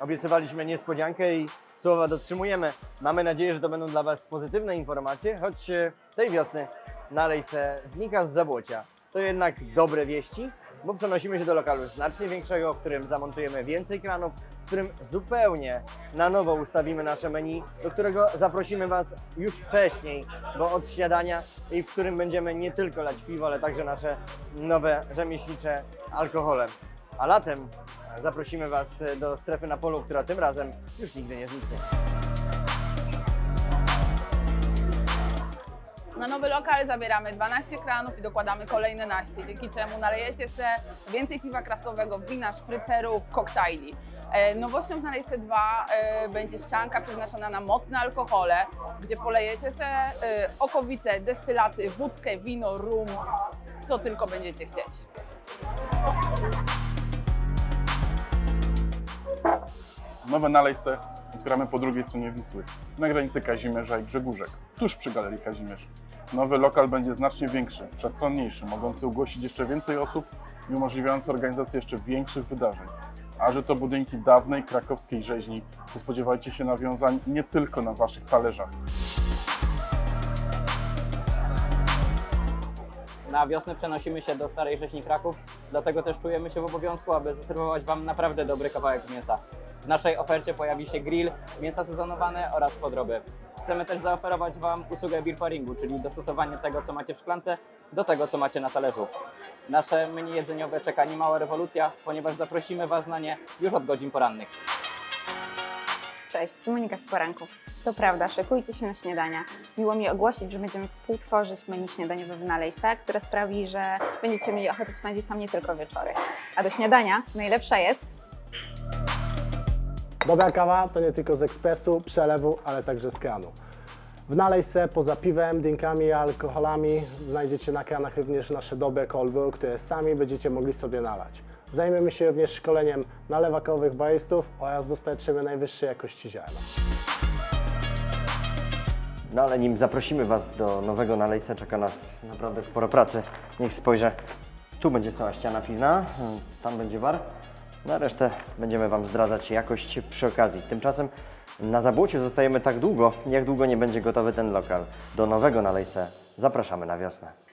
Obiecywaliśmy niespodziankę i słowa dotrzymujemy. Mamy nadzieję, że to będą dla Was pozytywne informacje, choć e, tej wiosny nalej se znika z zabłocia. To jednak dobre wieści, bo przenosimy się do lokalu znacznie większego, w którym zamontujemy więcej kranów, w którym zupełnie na nowo ustawimy nasze menu, do którego zaprosimy Was już wcześniej, bo od śniadania i w którym będziemy nie tylko lać piwo, ale także nasze nowe rzemieślnicze alkohole. A latem zaprosimy Was do strefy na polu, która tym razem już nigdy nie zniknie. Na nowy lokal zabieramy 12 kranów i dokładamy kolejne naście, dzięki czemu nalejecie se więcej piwa kraftowego, wina, szprycerów, koktajli. E, Nowością w Nalejce 2 e, będzie ścianka przeznaczona na mocne alkohole, gdzie polejecie se e, okowite destylaty, wódkę, wino, rum, co tylko będziecie chcieć. Nowe nalejce otwieramy po drugiej stronie Wisły, na granicy Kazimierza i Brzegórzek, tuż przy Galerii Kazimierz. Nowy lokal będzie znacznie większy, przestronniejszy, mogący ugościć jeszcze więcej osób i umożliwiający organizację jeszcze większych wydarzeń. A że to budynki dawnej krakowskiej rzeźni, to spodziewajcie się nawiązań nie tylko na Waszych talerzach. Na wiosnę przenosimy się do Starej Rzeźni Kraków, dlatego też czujemy się w obowiązku, aby zaserwować Wam naprawdę dobry kawałek mięsa. W naszej ofercie pojawi się grill, mięsa sezonowane oraz podroby. Chcemy też zaoferować Wam usługę beer czyli dostosowanie tego, co macie w szklance, do tego, co macie na talerzu. Nasze menu jedzeniowe czeka niemała rewolucja, ponieważ zaprosimy Was na nie już od godzin porannych. Cześć, tu Monika z Poranków. To prawda, szykujcie się na śniadania. Miło mi ogłosić, że będziemy współtworzyć menu śniadaniowe w Nalejsa, które sprawi, że będziecie mieli ochotę spędzić tam nie tylko wieczory. A do śniadania najlepsza jest Dobra kawa to nie tylko z ekspresu, przelewu, ale także z kranu. W Nalejse poza piwem, drinkami i alkoholami znajdziecie na kranach również nasze dobre kolby, które sami będziecie mogli sobie nalać. Zajmiemy się również szkoleniem nalewakowych baristów oraz dostarczymy najwyższej jakości ziarna. No ale nim zaprosimy Was do nowego nalejca, czeka nas naprawdę sporo pracy. Niech spojrzę. Tu będzie stała ściana piwna, tam będzie bar. Na resztę będziemy Wam zdradzać jakość przy okazji. Tymczasem na Zabłociu zostajemy tak długo, jak długo nie będzie gotowy ten lokal. Do nowego nalejca zapraszamy na wiosnę.